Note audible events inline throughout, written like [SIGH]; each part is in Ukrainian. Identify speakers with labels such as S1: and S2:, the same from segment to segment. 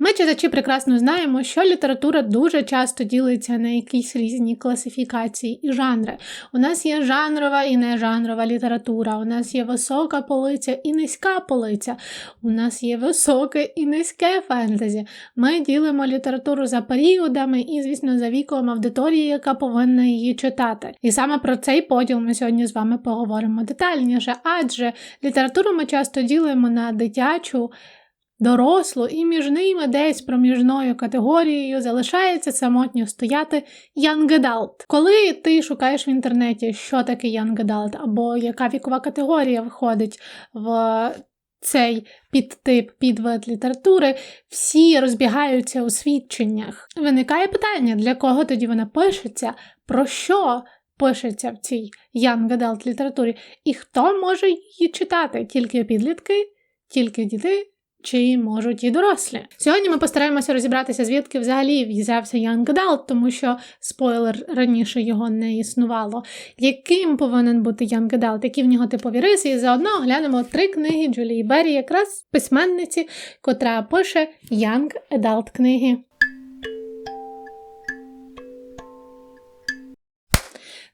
S1: Ми читачі прекрасно знаємо, що література дуже часто ділиться на якісь різні класифікації і жанри. У нас є жанрова і нежанрова література, у нас є висока полиця і низька полиця, у нас є високе і низьке фентезі. Ми ділимо літературу за періодами і, звісно, за віком аудиторії, яка повинна її читати. І саме про цей поділ ми сьогодні з вами поговоримо детальніше, адже літературу ми часто ділимо на дитячу дорослу, і між ними десь проміжною категорією залишається самотньо стояти young adult. Коли ти шукаєш в інтернеті, що таке young adult, або яка вікова категорія входить в цей підтип, підвид літератури, всі розбігаються у свідченнях. Виникає питання, для кого тоді вона пишеться, про що пишеться в цій young adult літературі, і хто може її читати? Тільки підлітки, тільки діти чи можуть і дорослі. Сьогодні ми постараємося розібратися, звідки взагалі взявся Young Adult, тому що спойлер раніше його не існувало. Яким повинен бути Young Adult, які в нього типові риси, і заодно оглянемо три книги Джулії Беррі, якраз письменниці, котра пише Young Adult книги.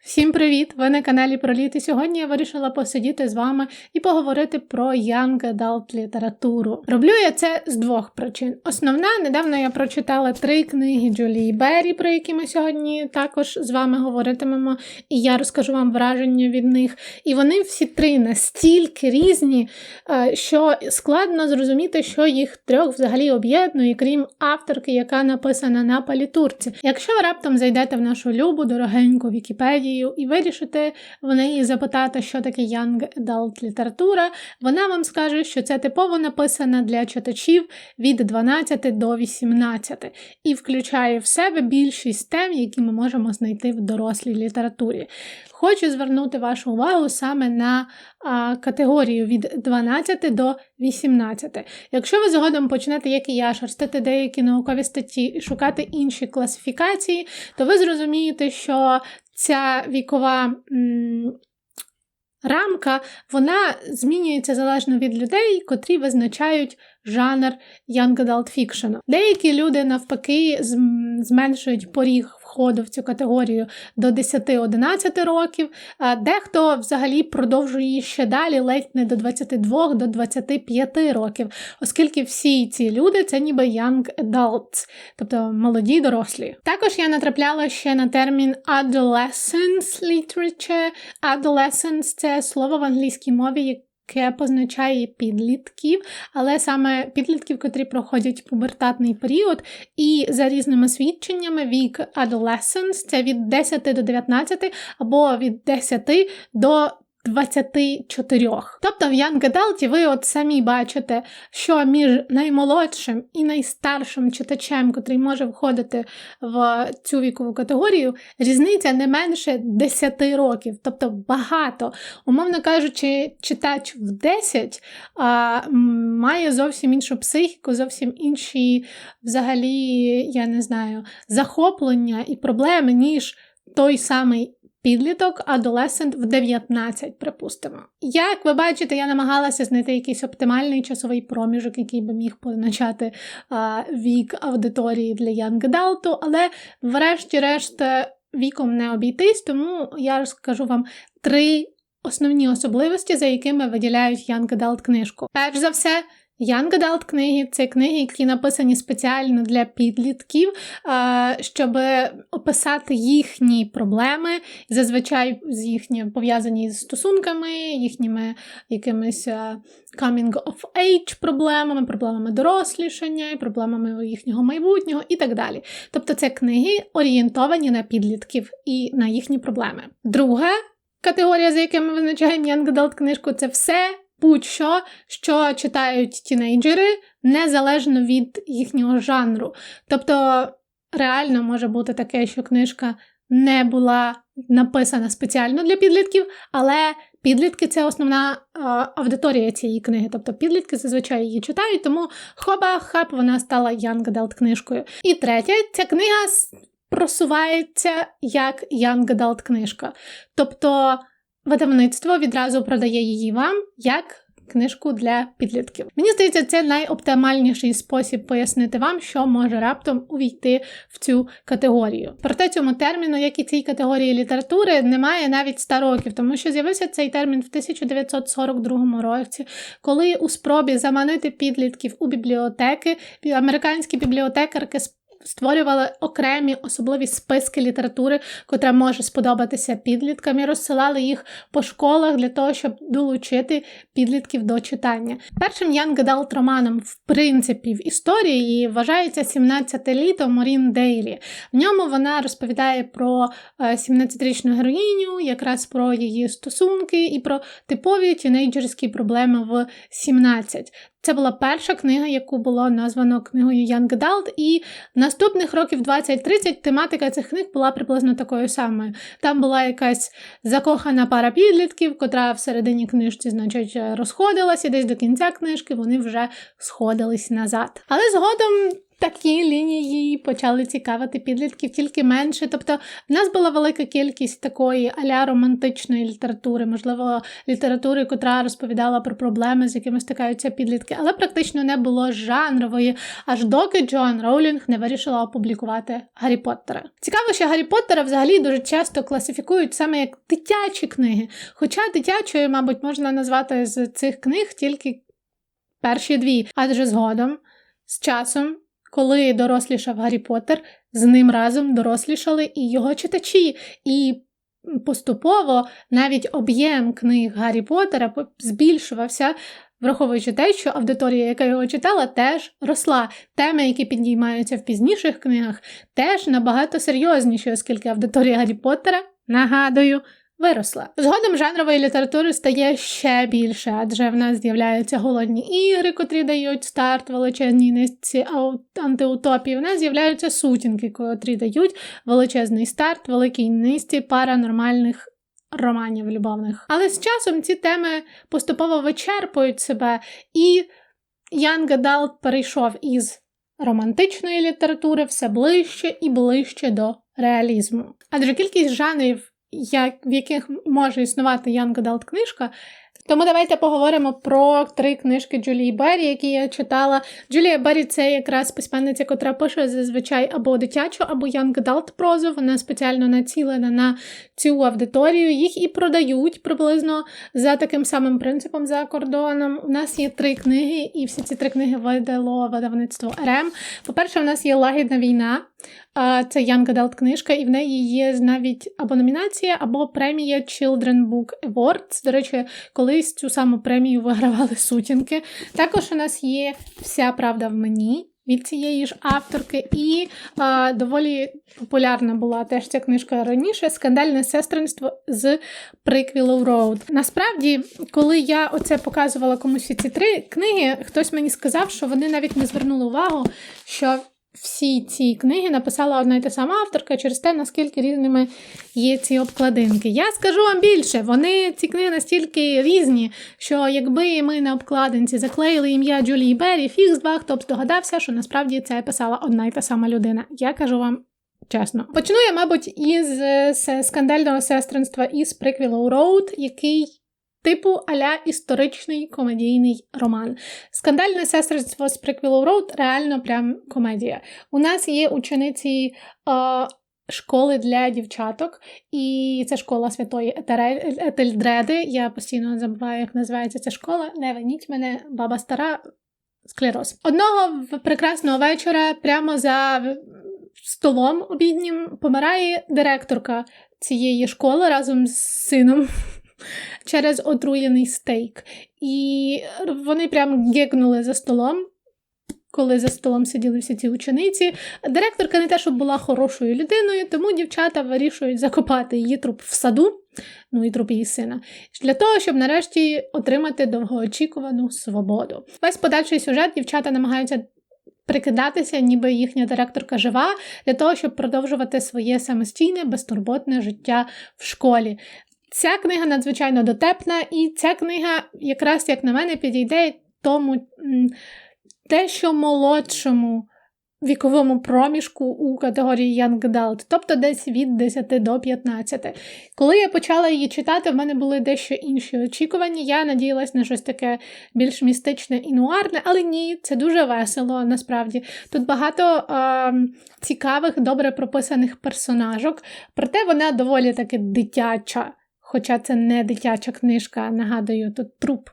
S1: Всім привіт! Ви на каналі Проліт і сьогодні я вирішила посидіти з вами і поговорити про Young Adult літературу. Роблю я це з двох причин. Основна, недавно я прочитала три книги Джулії Беррі, про які ми сьогодні також з вами говоритимемо, і я розкажу вам враження від них. І вони всі три настільки різні, е, що складно зрозуміти, що їх трьох взагалі об'єднує, крім авторки, яка написана на палітурці. Якщо ви раптом зайдете в нашу любу, дорогеньку Вікіпедію, і вирішите в неї запитати, що таке Young Adult література, вона вам скаже, що це типово написана для читачів від 12 до 18 і включає в себе більшість тем, які ми можемо знайти в дорослій літературі. Хочу звернути вашу увагу саме на а, категорію від 12 до 18. Якщо ви згодом почнете, як і я, шерстити деякі наукові статті і шукати інші класифікації, то ви зрозумієте, що ця вікова рамка вона змінюється залежно від людей, котрі визначають жанр Young Adult Fiction. Деякі люди навпаки зменшують поріг входу в цю категорію до 10-11 років, а дехто взагалі продовжує її ще далі, ледь не до 22 до 25 років, оскільки всі ці люди це ніби young adults, тобто молоді дорослі. Також я натрапляла ще на термін adolescence literature. Adolescence – це слово в англійській мові, яке позначає підлітків, але саме підлітків, котрі проходять пубертатний період, і за різними свідченнями вік adolescence – це від 10 до 19 або від 10 до 24. Тобто в Young Adult ви от самі бачите, що між наймолодшим і найстаршим читачем, котрий може входити в цю вікову категорію, різниця не менше 10 років, тобто багато. Умовно кажучи, читач в 10 а, має зовсім іншу психіку, зовсім інші, взагалі, я не знаю, захоплення і проблеми, ніж той самий підліток, адолесент в 19, припустимо. Як ви бачите, я намагалася знайти якийсь оптимальний часовий проміжок, який би міг позначати вік аудиторії для Young Adult, але, врешті-решт, віком не обійтись, тому я розкажу вам три основні особливості, за якими виділяють Young Adult книжку. Перш за все, Young Adult книги це книги, які написані спеціально для підлітків, щоб описати їхні проблеми, зазвичай з їхні пов'язані з стосунками, їхніми якимись coming of age проблемами, проблемами дорослішання, проблемами їхнього майбутнього і так далі. Тобто це книги орієнтовані на підлітків і на їхні проблеми. Друга категорія, за якими ми визначаємо Young Adult книжку, це все будь-що, що читають тінейджери, незалежно від їхнього жанру. Тобто, реально може бути таке, що книжка не була написана спеціально для підлітків, але підлітки це основна е, аудиторія цієї книги. Тобто підлітки зазвичай її читають, тому хоба хап вона стала Young Adult книжкою. І третя, ця книга просувається як Young Adult книжка. Тобто видавництво відразу продає її вам як книжку для підлітків. Мені здається, це найоптимальніший спосіб пояснити вам, що може раптом увійти в цю категорію. Проте цьому терміну, як і цій категорії літератури, немає навіть 100 років, тому що з'явився цей термін в 1942 році, коли у спробі заманити підлітків у бібліотеки американські бібліотекарки створювали окремі особливі списки літератури, котра може сподобатися підліткам, і розсилали їх по школах для того, щоб долучити підлітків до читання. Першим Young Adult романом, в принципі, в історії вважається 17 літо Морін Дейлі. В ньому вона розповідає про 17-річну е, героїню, якраз про її стосунки і про типові тінейджерські проблеми в 17. Це була перша книга, яку було названо книгою Young Adult, і наступних років 20-30 тематика цих книг була приблизно такою самою. Там була якась закохана пара підлітків, котра всередині книжці, значить, розходилася, десь до кінця книжки вони вже сходились назад. Але згодом такі лінії почали цікавити підлітків тільки менше. Тобто в нас була велика кількість такої аля романтичної літератури, можливо, літератури, котра розповідала про проблеми, з якими стикаються підлітки, але практично не було жанрової, аж доки Джоан Роулінг не вирішила опублікувати Гаррі Поттера. Цікаво, що Гаррі Поттера взагалі дуже часто класифікують саме як дитячі книги. Хоча дитячою, мабуть, можна назвати з цих книг тільки перші дві, адже згодом. З часом коли дорослішав Гаррі Поттер, з ним разом дорослішали і його читачі. І поступово навіть об'єм книг Гаррі Поттера збільшувався. Враховуючи те, що аудиторія, яка його читала, теж росла. Теми, які піднімаються в пізніших книгах, теж набагато серйозніші, оскільки аудиторія Гаррі Поттера, нагадую, виросла. Згодом жанрової літератури стає ще більше, адже в нас з'являються голодні ігри, котрі дають старт величезній низці антиутопії. В нас з'являються сутінки, котрі дають величезний старт, великій низці паранормальних. Романів любовних. Але з часом ці теми поступово вичерпують себе, і Янг Adult перейшов із романтичної літератури все ближче і ближче до реалізму. Адже кількість жанрів як, в яких може існувати Young Adult книжка. Тому давайте поговоримо про три книжки Джулії Беррі, які я читала. Джулія Беррі це якраз письменниця, котра пише зазвичай або дитячу, або Young Adult прозу. Вона спеціально націлена на цю аудиторію. Їх і продають приблизно за таким самим принципом за кордоном. У нас є три книги, і всі ці три книги видало видавництво РМ. По-перше, у нас є лагідна війна. Це Young Adult книжка, і в неї є навіть або номінація, або премія Children Book Awards. До речі, колись цю саму премію вигравали сутінки. Також у нас є вся правда в мені. Від цієї ж авторки, і а, доволі популярна була теж ця книжка раніше скандальне сестринство з Приквілоу Роуд. Насправді, коли я оце показувала комусь ці три книги, хтось мені сказав, що вони навіть не звернули увагу, що всі ці книги написала одна й та сама авторка через те, наскільки різними є ці обкладинки. Я скажу вам більше, вони ці книги настільки різні, що якби ми на обкладинці заклеїли ім'я Джулії Беррі, фіг з два, хто б здогадався, що насправді це писала одна й та сама людина. Я кажу вам. Чесно, почну я, мабуть, із скандального сестринства із Приквілоу Роуд, який типу аля історичний комедійний роман. Скандальне сестринство з Приквілоу Роуд реально прям комедія. У нас є учениці. Е, Школи для дівчаток, і це школа святої Етельдреди. Я постійно забуваю, як називається ця школа. Не виніть мене, баба стара склероз. Одного прекрасного вечора, прямо за столом обіднім, помирає директорка цієї школи разом з сином через отруєний стейк. І вони прям гекнули за столом. Коли за столом сиділи всі ці учениці, директорка не те, щоб була хорошою людиною, тому дівчата вирішують закопати її труп в саду, ну і труп її сина, для того, щоб нарешті отримати довгоочікувану свободу. Весь подальший сюжет дівчата намагаються прикидатися, ніби їхня директорка жива, для того, щоб продовжувати своє самостійне, безтурботне життя в школі. Ця книга надзвичайно дотепна, і ця книга, якраз, як на мене, підійде тому дещо молодшому віковому проміжку у категорії Young Adult, тобто десь від 10 до 15. Коли я почала її читати, в мене були дещо інші очікування. Я надіялась на щось таке більш містичне і нуарне, але ні, це дуже весело насправді. Тут багато е, цікавих, добре прописаних персонажок, проте вона доволі таки дитяча. Хоча це не дитяча книжка, нагадую, тут труп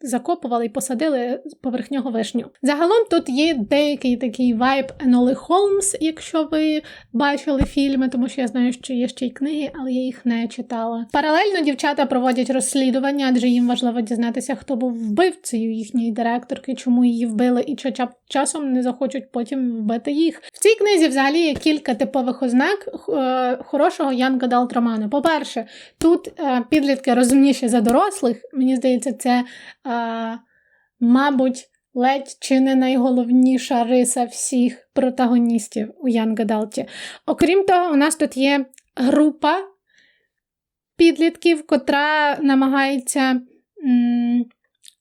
S1: закопували і посадили поверх нього вишню. Загалом тут є деякий такий вайб Енолі Холмс, якщо ви бачили фільми, тому що я знаю, що є ще й книги, але я їх не читала. Паралельно дівчата проводять розслідування, адже їм важливо дізнатися, хто був вбивцею їхньої директорки, чому її вбили, і чи часом не захочуть потім вбити їх. В цій книзі взагалі є кілька типових ознак е, хорошого Young Adult роману. По-перше, тут е, підлітки розумніші за дорослих. Мені здається, це а, мабуть, ледь чи не найголовніша риса всіх протагоністів у Янг Adult. Окрім того, у нас тут є група підлітків, котра намагається. М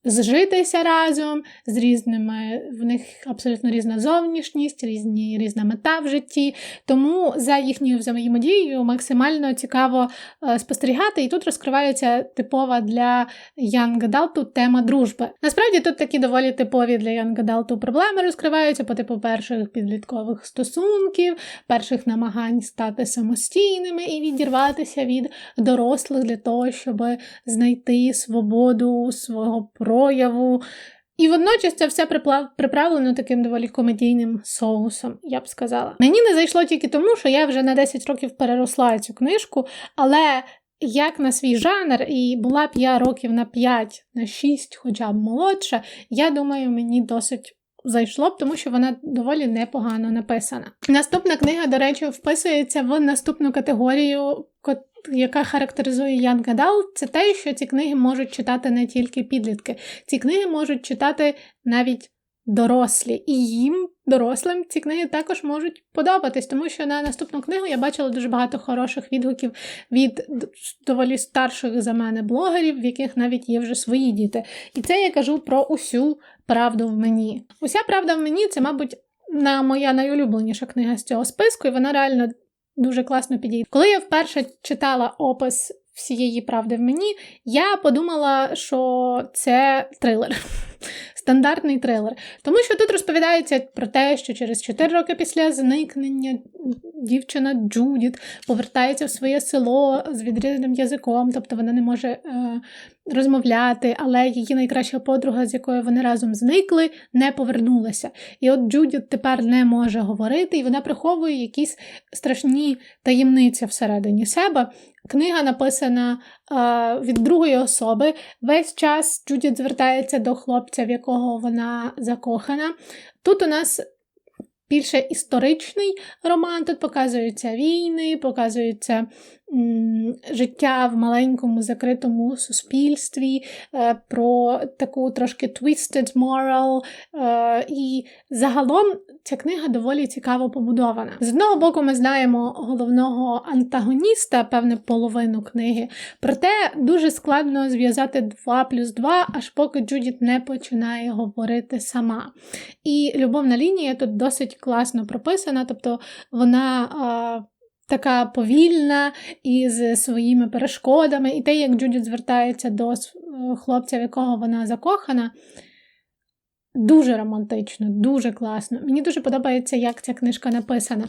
S1: зжитися разом з різними, в них абсолютно різна зовнішність, різні, різна мета в житті. Тому за їхньою взаємодією максимально цікаво е, спостерігати. І тут розкривається типова для Adult тема дружби. Насправді тут такі доволі типові для Adult проблеми розкриваються по типу перших підліткових стосунків, перших намагань стати самостійними і відірватися від дорослих для того, щоб знайти свободу свого про прояву. І водночас це все приправлено таким доволі комедійним соусом, я б сказала. Мені не зайшло тільки тому, що я вже на 10 років переросла цю книжку, але як на свій жанр, і була б я років на 5, на 6, хоча б молодша, я думаю, мені досить. Зайшло б, тому що вона доволі непогано написана. Наступна книга, до речі, вписується в наступну категорію, яка характеризує Янг Адалт, це те, що ці книги можуть читати не тільки підлітки. Ці книги можуть читати навіть дорослі. І їм, дорослим, ці книги також можуть подобатись, тому що на наступну книгу я бачила дуже багато хороших відгуків від доволі старших за мене блогерів, в яких навіть є вже свої діти. І це я кажу про усю правду в мені. Уся правда в мені це, мабуть, на моя найулюбленіша книга з цього списку, і вона реально дуже класно підійде. Коли я вперше читала опис всієї правди в мені, я подумала, що це трилер. [LAUGHS] Стандартний трилер. Тому що тут розповідається про те, що через 4 роки після зникнення дівчина Джудіт повертається в своє село з відрізаним язиком, тобто вона не може е, розмовляти, але її найкраща подруга, з якою вони разом зникли, не повернулася. І от Джудіт тепер не може говорити, і вона приховує якісь страшні таємниці всередині себе. Книга написана е, від другої особи. Весь час Джудіт звертається до хлопця, в якого вона закохана. Тут у нас більше історичний роман. Тут показуються війни, показується м, життя в маленькому закритому суспільстві, е, про таку трошки twisted moral. Е, і загалом ця книга доволі цікаво побудована. З одного боку, ми знаємо головного антагоніста, певне, половину книги, проте дуже складно зв'язати 2 плюс 2, аж поки Джудіт не починає говорити сама. І любовна лінія тут досить класно прописана, тобто вона. Така повільна із своїми перешкодами, і те, як Джудіт звертається до хлопця, в якого вона закохана, Дуже романтично, дуже класно. Мені дуже подобається, як ця книжка написана.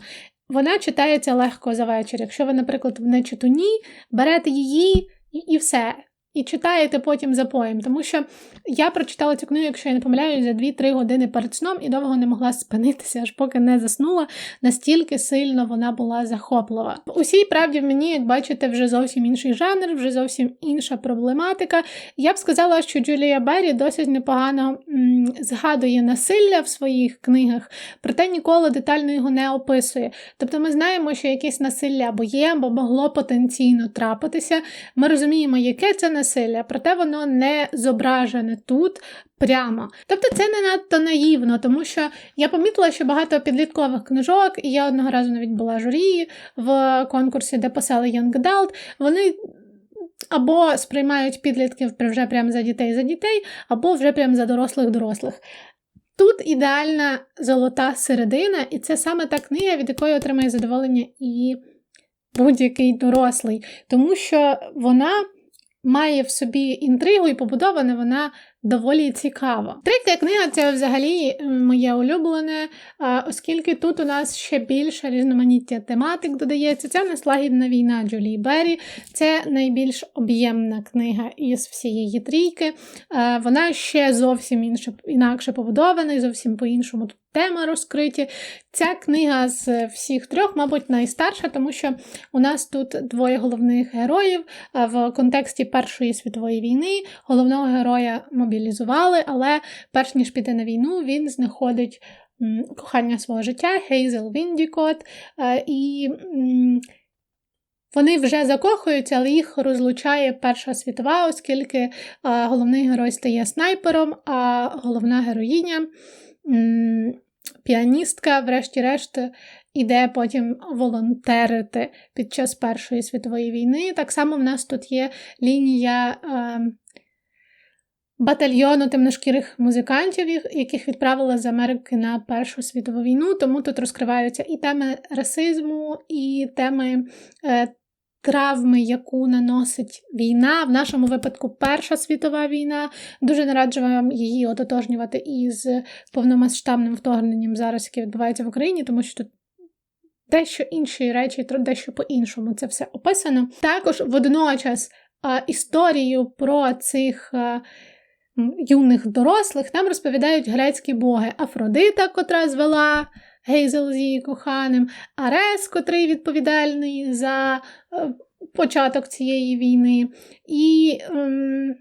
S1: Вона читається легко за вечір. Якщо ви, наприклад, в нечитуні, берете її і, і все і читаєте потім за поєм. Тому що я прочитала цю книгу, якщо я не помиляюсь, за 2-3 години перед сном і довго не могла спинитися, аж поки не заснула. Настільки сильно вона була захоплива. Усій правді в мені, як бачите, вже зовсім інший жанр, вже зовсім інша проблематика. Я б сказала, що Джулія Беррі досить непогано м, згадує насилля в своїх книгах, проте ніколи детально його не описує. Тобто ми знаємо, що якесь насилля або є, або могло потенційно трапитися. Ми розуміємо, яке це насилля насилля, проте воно не зображене тут прямо. Тобто це не надто наївно, тому що я помітила, що багато підліткових книжок, і я одного разу навіть була журі в конкурсі, де писали Young Adult, вони. Або сприймають підлітків вже прямо за дітей за дітей, або вже прямо за дорослих дорослих. Тут ідеальна золота середина, і це саме та книга, від якої отримає задоволення і будь-який дорослий, тому що вона має в собі інтригу і побудована вона доволі цікаво. Третя книга це взагалі моє улюблене, оскільки тут у нас ще більше різноманіття тематик додається. Це не лагідна війна Джулії Беррі, це найбільш об'ємна книга із всієї трійки. Вона ще зовсім інше, інакше побудована і зовсім по-іншому тут теми розкриті. Ця книга з всіх трьох, мабуть, найстарша, тому що у нас тут двоє головних героїв в контексті Першої світової війни. Головного героя мобілізували, але перш ніж піти на війну, він знаходить кохання свого життя Хейзел Віндікот. і вони вже закохуються, але їх розлучає Перша світова, оскільки головний герой стає снайпером, а головна героїня піаністка, врешті-решт, іде потім волонтерити під час Першої світової війни. Так само в нас тут є лінія. Е, Батальйону темношкірих музикантів, яких відправили з Америки на Першу світову війну, тому тут розкриваються і теми расизму, і теми е, травми, яку наносить війна. В нашому випадку Перша світова війна. Дуже не раджу вам її ототожнювати із повномасштабним вторгненням зараз, яке відбувається в Україні, тому що тут. Дещо інші речі, дещо по-іншому це все описано. Також водночас історію про цих юних дорослих нам розповідають грецькі боги Афродита, котра звела Гейзел з її коханим, Арес, котрий відповідальний за е, початок цієї війни, і ем,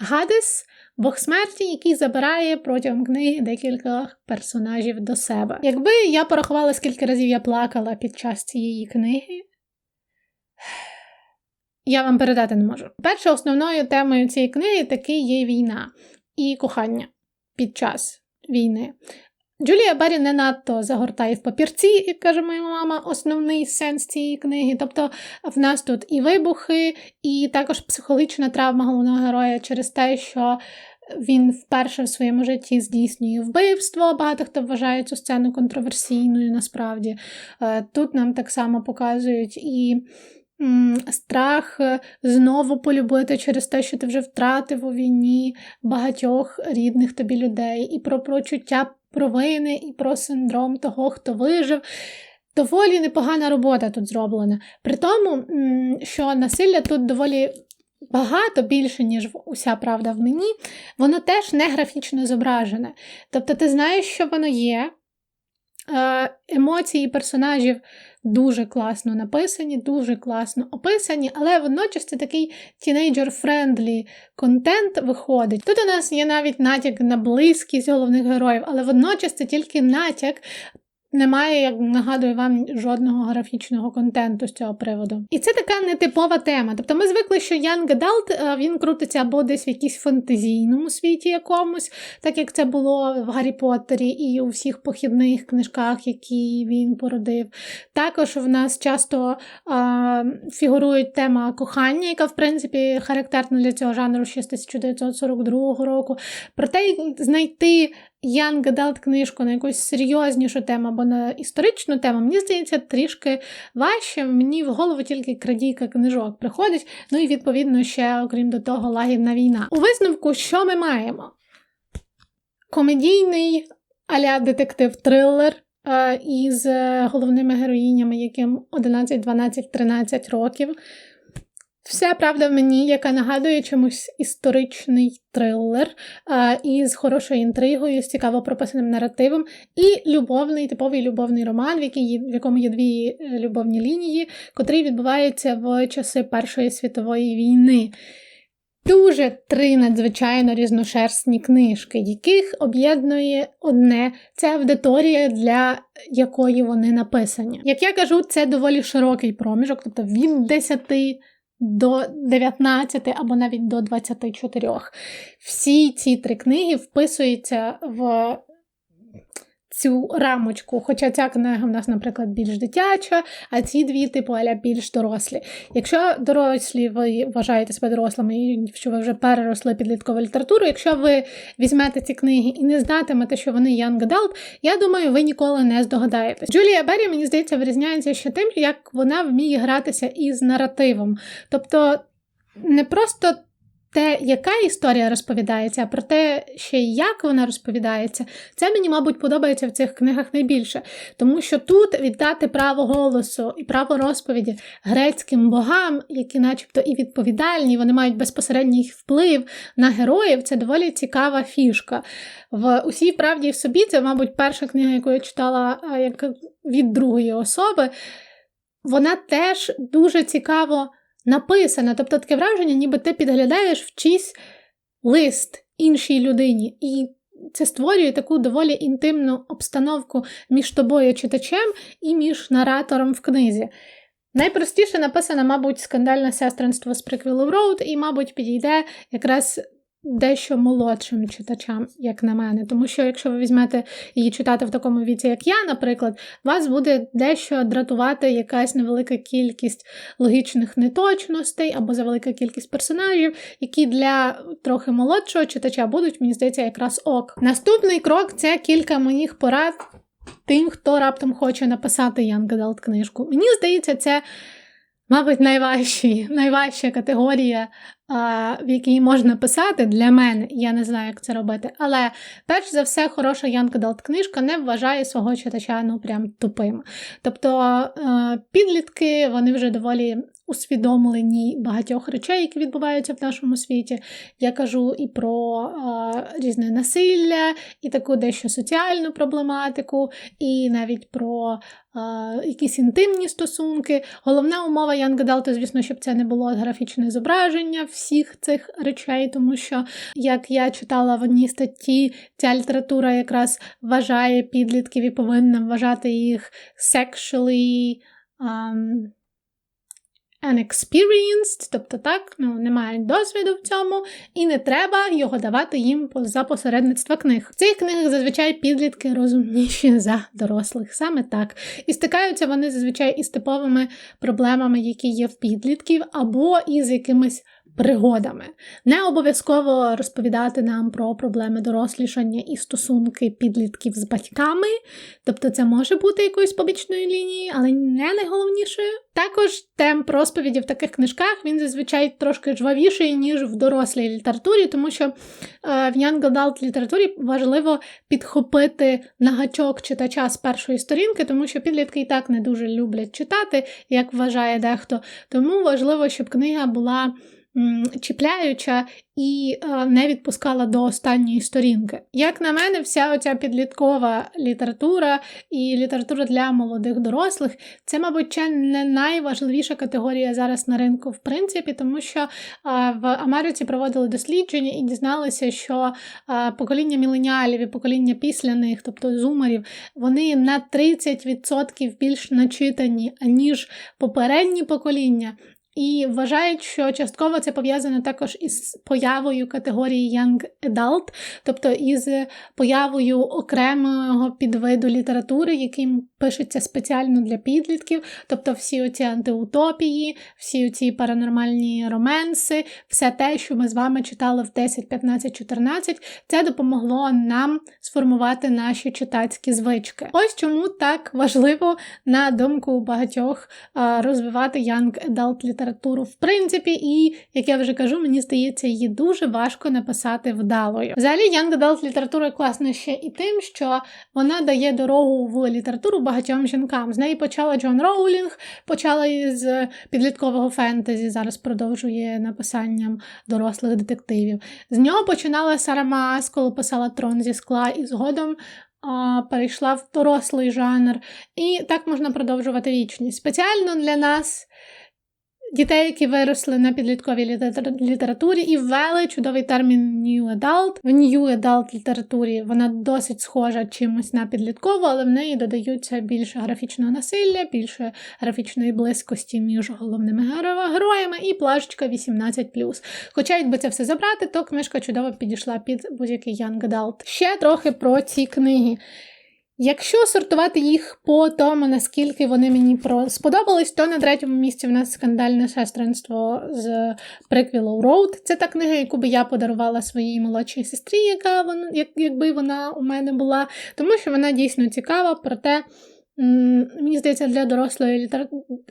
S1: Гадес, Бог смерті, який забирає протягом книги декілька персонажів до себе. Якби я порахувала, скільки разів я плакала під час цієї книги, я вам передати не можу. Перше, основною темою цієї книги таки є війна і кохання під час війни. Джулія Беррі не надто загортає в папірці, як каже моя мама, основний сенс цієї книги. Тобто в нас тут і вибухи, і також психологічна травма головного героя через те, що він вперше в своєму житті здійснює вбивство. Багато хто вважає цю сцену контроверсійною насправді. Е, тут нам так само показують і. Страх е, знову полюбити через те, що ти вже втратив у війні багатьох рідних тобі людей, і про почуття провини і про синдром того, хто вижив. Доволі непогана робота тут зроблена. При тому, що насилля тут доволі багато більше, ніж уся правда в мені, воно теж не графічно зображене. Тобто, ти знаєш, що воно є. Е, емоції персонажів дуже класно написані, дуже класно описані, але водночас це такий тінейджер-френдлі контент виходить. Тут у нас є навіть натяк на близькість головних героїв, але водночас це тільки натяк, немає, як нагадую вам, жодного графічного контенту з цього приводу. І це така нетипова тема. Тобто ми звикли, що Young Adult е, він крутиться або десь в якійсь фантазійному світі якомусь, так як це було в Гаррі Поттері і у всіх похідних книжках, які він породив. Також в нас часто а, фігурує тема кохання, яка, в принципі, характерна для цього жанру ще з 1942 року. Проте знайти Young Adult книжку на якусь серйознішу тему або на історичну тему, мені здається, трішки важче. Мені в голову тільки крадійка книжок приходить. Ну і відповідно ще, окрім до того, лагідна війна. У висновку, що ми маємо? Комедійний аля детектив-трилер е, із е, головними героїнями, яким 11, 12, 13 років. Вся правда в мені, яка нагадує чомусь історичний трилер а, із хорошою інтригою, з цікаво прописаним наративом, і любовний, типовий любовний роман, в, який, в якому є дві е, любовні лінії, котрий відбувається в часи Першої світової війни. Дуже три надзвичайно різношерстні книжки, яких об'єднує одне це аудиторія, для якої вони написані. Як я кажу, це доволі широкий проміжок, тобто від 10 до 19 або навіть до 24. Всі ці три книги вписуються в цю рамочку. Хоча ця книга в нас, наприклад, більш дитяча, а ці дві, типу, аля більш дорослі. Якщо дорослі ви вважаєте себе дорослими, і що ви вже переросли підліткову літературу, якщо ви візьмете ці книги і не знатимете, що вони young adult, я думаю, ви ніколи не здогадаєтесь. Джулія Беррі, мені здається, вирізняється ще тим, як вона вміє гратися із наративом. Тобто не просто те, яка історія розповідається, а про те, ще як вона розповідається, це мені, мабуть, подобається в цих книгах найбільше. Тому що тут віддати право голосу і право розповіді грецьким богам, які, начебто, і відповідальні, вони мають безпосередній вплив на героїв, це доволі цікава фішка. В усій правді в собі це, мабуть, перша книга, яку я читала як від другої особи. Вона теж дуже цікаво написана. Тобто таке враження, ніби ти підглядаєш в чийсь лист іншій людині. І це створює таку доволі інтимну обстановку між тобою, читачем, і між наратором в книзі. Найпростіше написано, мабуть, скандальне сестринство з Приквілу Роуд, і, мабуть, підійде якраз дещо молодшим читачам, як на мене. Тому що, якщо ви візьмете її читати в такому віці, як я, наприклад, вас буде дещо дратувати якась невелика кількість логічних неточностей або завелика кількість персонажів, які для трохи молодшого читача будуть, мені здається, якраз ок. Наступний крок це кілька моїх порад. Тим, хто раптом хоче написати Young Adult книжку. Мені здається, це, мабуть, найважчі, [LAUGHS] найважча категорія в якій можна писати для мене, я не знаю, як це робити. Але перш за все, хороша Янка Далт книжка не вважає свого читача ну прям тупим. Тобто підлітки вони вже доволі усвідомлені багатьох речей, які відбуваються в нашому світі. Я кажу і про різне насилля, і таку дещо соціальну проблематику, і навіть про якісь інтимні стосунки. Головна умова Янга Далта, звісно, щоб це не було графічне зображення всіх цих речей, тому що, як я читала в одній статті, ця література якраз вважає підлітків і повинна вважати їх sexually um, тобто так, ну, не мають досвіду в цьому, і не треба його давати їм за посередництва книг. В цих книгах зазвичай підлітки розумніші за дорослих, саме так. І стикаються вони зазвичай із типовими проблемами, які є в підлітків, або із якимись пригодами. Не обов'язково розповідати нам про проблеми дорослішання і стосунки підлітків з батьками, тобто це може бути якоюсь побічною лінією, але не найголовнішою. Також темп розповіді в таких книжках він зазвичай трошки жвавіший, ніж в дорослій літературі, тому що е, в Young Adult літературі важливо підхопити на гачок читача з першої сторінки, тому що підлітки і так не дуже люблять читати, як вважає дехто. Тому важливо, щоб книга була чіпляюча і е, не відпускала до останньої сторінки. Як на мене, вся оця підліткова література і література для молодих дорослих це, мабуть, ще не найважливіша категорія зараз на ринку, в принципі, тому що е, в Америці проводили дослідження і дізналися, що е, покоління міленіалів і покоління після них, тобто зумерів, вони на 30% більш начитані, ніж попередні покоління. І вважають, що частково це пов'язано також із появою категорії Young Adult, тобто із появою окремого підвиду літератури, яким пишеться спеціально для підлітків, тобто всі оці антиутопії, всі ці паранормальні роменси, все те, що ми з вами читали в 10, 15, 14, це допомогло нам сформувати наші читацькі звички. Ось чому так важливо, на думку багатьох, розвивати Young Adult літературу, в принципі, і, як я вже кажу, мені здається, її дуже важко написати вдалою. Взагалі, Young Adult література класна ще і тим, що вона дає дорогу в літературу багатьом жінкам. З неї почала Джон Роулінг, почала із підліткового фентезі, зараз продовжує написанням дорослих детективів. З нього починала Сара Маас, коли писала Трон зі скла, і згодом. Перейшла в дорослий жанр, і так можна продовжувати вічність. Спеціально для нас дітей, які виросли на підлітковій літературі, і ввели чудовий термін New Adult. В New Adult літературі вона досить схожа чимось на підліткову, але в неї додаються більше графічного насилля, більше графічної близькості між головними героями і плашечка 18+. Хоча, якби це все забрати, то книжка чудово підійшла під будь-який Young Adult. Ще трохи про ці книги. Якщо сортувати їх по тому, наскільки вони мені сподобались, то на третьому місці в нас скандальне сестринство з приквілу Роуд. Це та книга, яку би я подарувала своїй молодшій сестрі, яка вона, як, якби вона у мене була, тому що вона дійсно цікава, проте. Мені здається, для дорослої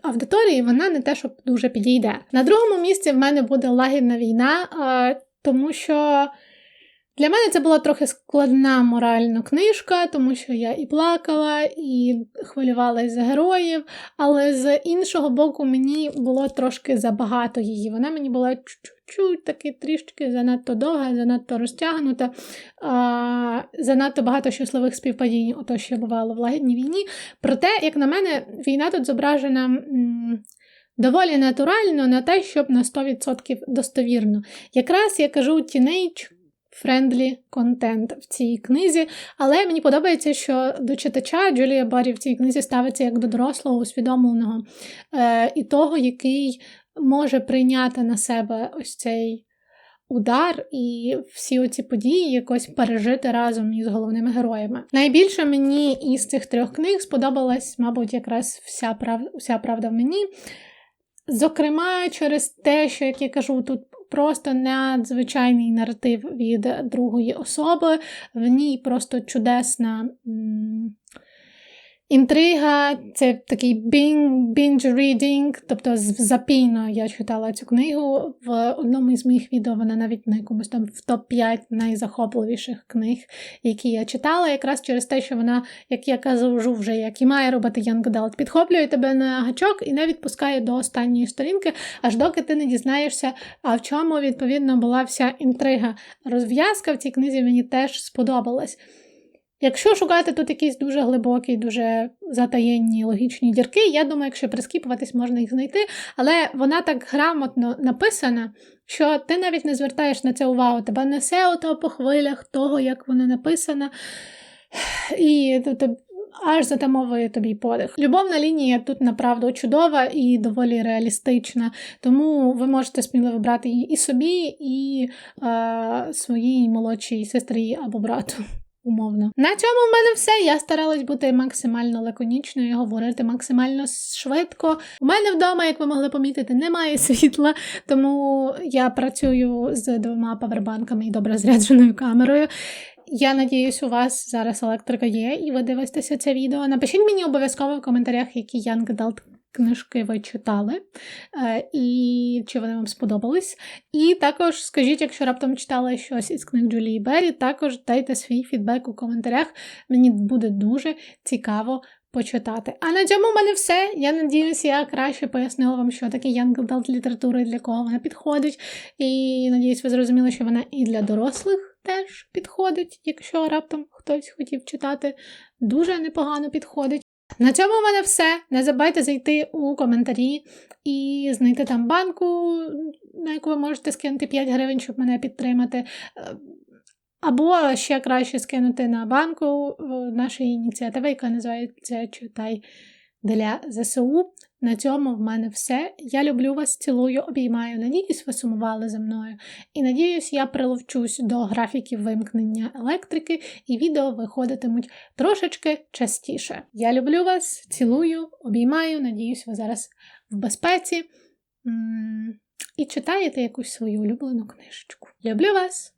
S1: аудиторії вона не те, щоб дуже підійде. На другому місці в мене буде лагідна війна, тому що для мене це була трохи складна моральна книжка, тому що я і плакала, і хвилювалася за героїв, але з іншого боку, мені було трошки забагато її. Вона мені була чуть-чуть таки трішки занадто довга, занадто розтягнута, а, занадто багато щасливих співпадінь, ото що бувало в лагідній війні. Проте, як на мене, війна тут зображена. М- Доволі натурально на те, щоб на 100% достовірно. Якраз я кажу тінейдж френдлі контент в цій книзі. Але мені подобається, що до читача Джулія Барі в цій книзі ставиться як до дорослого, усвідомленого е, і того, який може прийняти на себе ось цей. Удар і всі оці події якось пережити разом із головними героями. Найбільше мені із цих трьох книг сподобалась, мабуть, якраз вся прав... вся правда в мені. Зокрема, через те, що, як я кажу, тут просто надзвичайний наратив від другої особи, в ній просто чудесна. Інтрига, це такий reading, тобто запійно я читала цю книгу. В одному із моїх відео вона навіть на якомусь там в топ-5 найзахопливіших книг, які я читала, якраз через те, що вона, як я кажу, вже як і має робити Young Adult, підхоплює тебе на гачок і не відпускає до останньої сторінки, аж доки ти не дізнаєшся, а в чому відповідно була вся інтрига. Розв'язка в цій книзі мені теж сподобалась. Якщо шукати тут якісь дуже глибокі, дуже затаєнні логічні дірки, я думаю, якщо прискіпуватись, можна їх знайти, але вона так грамотно написана, що ти навіть не звертаєш на це увагу. Тебе несе ото по хвилях того, як вона написана, і аж затамовує тобі подих. Любовна лінія тут направду чудова і доволі реалістична, тому ви можете сміливо брати її і собі, і е, своїй молодшій сестрі або брату умовно. На цьому в мене все. Я старалась бути максимально лаконічною, і говорити максимально швидко. У мене вдома, як ви могли помітити, немає [LAUGHS] світла, тому я працюю з двома павербанками і добре зрядженою камерою. Я надіюсь, у вас зараз електрика є, і ви дивитеся це відео. Напишіть мені обов'язково в коментарях, які Young Adult книжки ви читали, е, і чи вони вам сподобались. І також скажіть, якщо раптом читали щось із книг Джулії Беррі, також дайте свій фідбек у коментарях. Мені буде дуже цікаво. Почитати. А на цьому в мене все. Я надіюся, я краще пояснила вам, що таке young adult література і для кого вона підходить. І надіюсь, ви зрозуміли, що вона і для дорослих теж підходить, якщо раптом хтось хотів читати, дуже непогано підходить. На цьому в мене все. Не забувайте зайти у коментарі і знайти там банку, на яку ви можете скинути 5 гривень, щоб мене підтримати. Е, або ще краще скинути на банку нашої ініціативи, яка називається Читай для ЗСУ. На цьому в мене все. Я люблю вас, цілую, обіймаю. Надіюсь, ви сумували за мною. І надіюсь, я приловчусь до графіків вимкнення електрики, і відео виходитимуть трошечки частіше. Я люблю вас, цілую, обіймаю. Надіюсь, ви зараз в безпеці. І читаєте якусь свою улюблену книжечку. Люблю вас!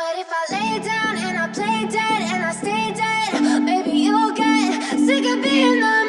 S1: But if I lay down and I play dead and I stay dead, maybe you'll get sick of being the